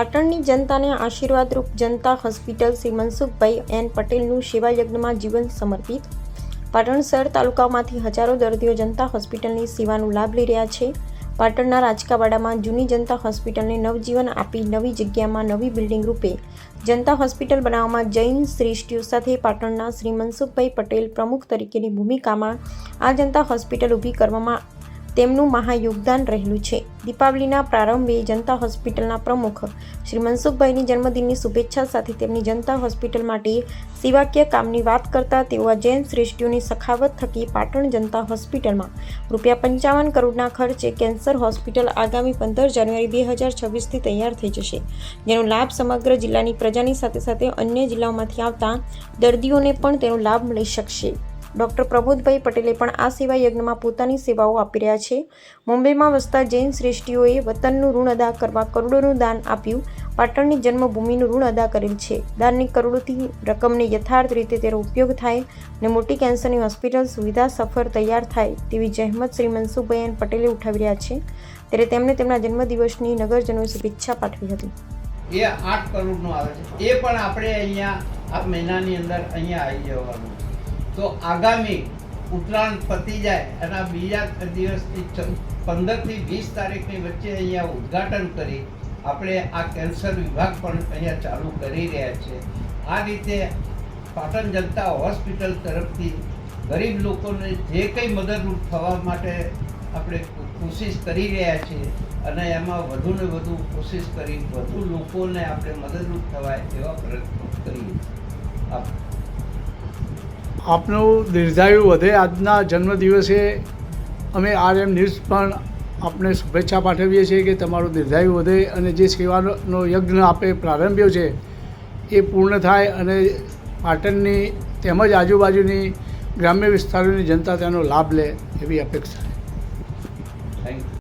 પાટણની જનતાને આશીર્વાદરૂપ જનતા હોસ્પિટલ શ્રી મનસુખભાઈ એન પટેલનું સેવાયજ્ઞમાં જીવન સમર્પિત. પાટણ શહેર તાલુકામાંથી હજારો દર્દીઓ જનતા હોસ્પિટલની સેવાનો લાભ લઈ રહ્યા છે. પાટણના રાજકાવાડામાં જૂની જનતા હોસ્પિટલને નવજીવન આપી નવી જગ્યામાં નવી બિલ્ડિંગ રૂપે જનતા હોસ્પિટલ બનાવવામાં જૈન શ્રેષ્ઠીઓ સાથે પાટણના શ્રી મનસુખભાઈ પટેલ પ્રમુખ તરીકેની ભૂમિકામાં આ જનતા હોસ્પિટલ ઊભી કરવામાં તેમનું મહાયોગદાન રહેલું છે. દીપાવલીના પ્રારંભે જનતા હોસ્પિટલના પ્રમુખ શ્રી મનસુખભાઈની જન્મદિનની શુભેચ્છા સાથે તેમની જનતા હોસ્પિટલ માટે સેવાકીય કામની વાત કરતા તેઓ જૈન શ્રેષ્ઠીઓની સખાવત થકી પાટણ જનતા હોસ્પિટલમાં રૂપિયા પંચાવન કરોડના ખર્ચે કેન્સર હોસ્પિટલ આગામી પંદર જાન્યુઆરી બે હજાર છવ્વીસથી તૈયાર થઈ જશે. જેનો લાભ સમગ્ર જિલ્લાની પ્રજાની સાથે સાથે અન્ય જિલ્લાઓમાંથી આવતા દર્દીઓને પણ તેનો લાભ મળી શકશે. ડૉક્ટર પ્રબોધભાઈ પટેલે પણ આ સેવા યજ્ઞમાં પોતાની સેવાઓ આપી રહ્યા છે. મુંબઈમાં વસતા જૈન શ્રેષ્ઠીઓએ વતનનું ઋણ અદા કરવા કરોડોનું દાન આપ્યું. પાટણની જન્મભૂમિનું ઋણ અદા કરેલ છે. દાનની કરોડોથી રકમને યથાર્થ રીતે તેનો ઉપયોગ થાય અને મોટી કેન્સરની હોસ્પિટલ સુવિધા સફર તૈયાર થાય તેવી જહેમત શ્રી મનસુખભાઈ પટેલે ઉઠાવી રહ્યા છે. ત્યારે તેમણે તેમના જન્મદિવસની નગરજનોએ શુભેચ્છા પાઠવી હતી. એ આઠ કરોડનું આવે છે. એ પણ આપણે અહીંયા આ મહિનાની અંદર અહીંયા આવી જવાનું. તો આગામી ઉત્તરાયણ પતી જાય અને બીજા દિવસથી પંદરથી વીસ તારીખની વચ્ચે અહીંયા ઉદ્ઘાટન કરી આપણે આ કેન્સર વિભાગ પણ અહીંયા ચાલુ કરી રહ્યા છે. આ રીતે પાટણ જનતા હોસ્પિટલ તરફથી ગરીબ લોકોને જે કંઈ મદદરૂપ થવા માટે આપણે કોશિશ કરી રહ્યા છીએ અને એમાં વધુ ને વધુ કોશિશ કરી વધુ લોકોને આપણે મદદરૂપ થવાય એવા પ્રયત્નો કરીએ આપ આપનું દીર્ઘાયુ વધે. આજના જન્મદિવસે અમે આર એમ ન્યૂઝ પણ આપને શુભેચ્છા પાઠવીએ છીએ કે તમારું દીર્ઘાયુ વધે અને જે સેવાનો યજ્ઞ આપે, પ્રારંભ્યો છે, એ પૂર્ણ થાય અને પાટણની તેમજ આજુબાજુની ગ્રામ્ય વિસ્તારોની જનતા તેનો લાભ લે એવી અપેક્ષા